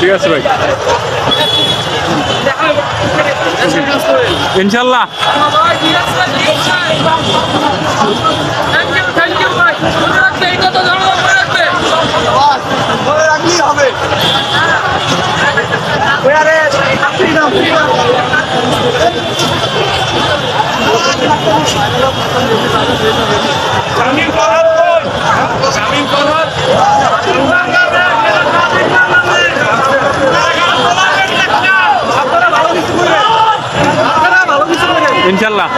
ঠিক আছে ভাই। ইনশাল্লাহ। মনে রাখলেই হবে ওয়ারে আপনি না ইনশাল্লাহ।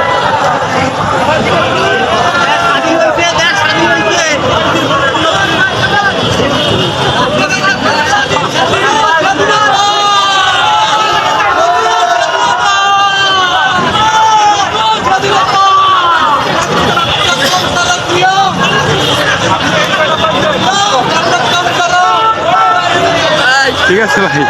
ঠিক আছে ভাই।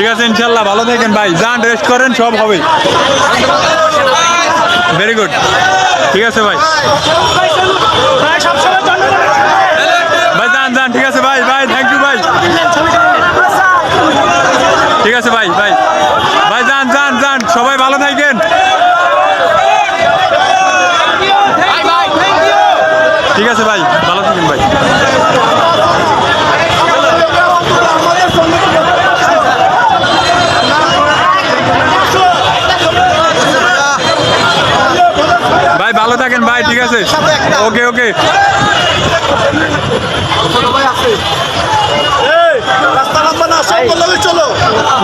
ঠিক আছে, ইনশাল্লাহ, ভালো থাকেন ভাই। যান রেস্ট করেন, সব হবে। ভেরি গুড ঠিক আছে, ভাই। ভাই, যান যান, ঠিক আছে, ভাই ভাই থ্যাংক ইউ ভাই। ঠিক আছে, ভাই ভাই। ভাই, যান যান যান, সবাই ভালো থাকেন। ঠিক আছে, ভাই, ভালো থাকেন, ভাই। ভালো থাকেন ভাই ঠিক আছে? ওকে ওকে।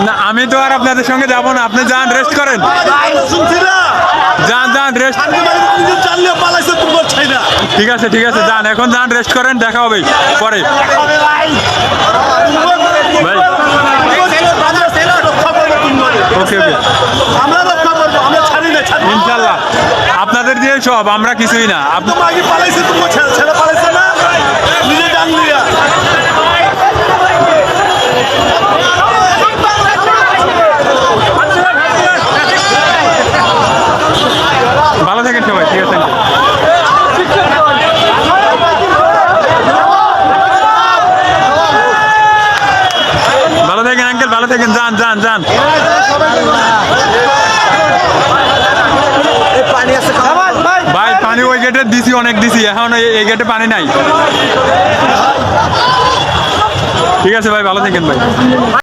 না আমি তো আর আপনাদের সঙ্গে যাব না। আপনি যান রেস্ট করেন। যান যান রেস্ট ঠিক আছে ঠিক আছে যান। এখন যান রেস্ট করেন দেখা হবে পরে। ভাই। ওকে ওকে আমরা রক্ষা করব আমরা ছাড়ি না ছাড়ি ইনশাল্লাহ আপনাদের দিয়ে সব আমরা কিছুই না। ভালো থাকেন সবাই ঠিক আছে। ভালো থাকেন আঙ্কেল ভালো থাকেন যান যান যান। পানি আছে গেটে দিছি, অনেক দিছি, এখন এই- গেটে পানি নাই। ঠিক আছে ভাই, ভালো থাকেন ভাই।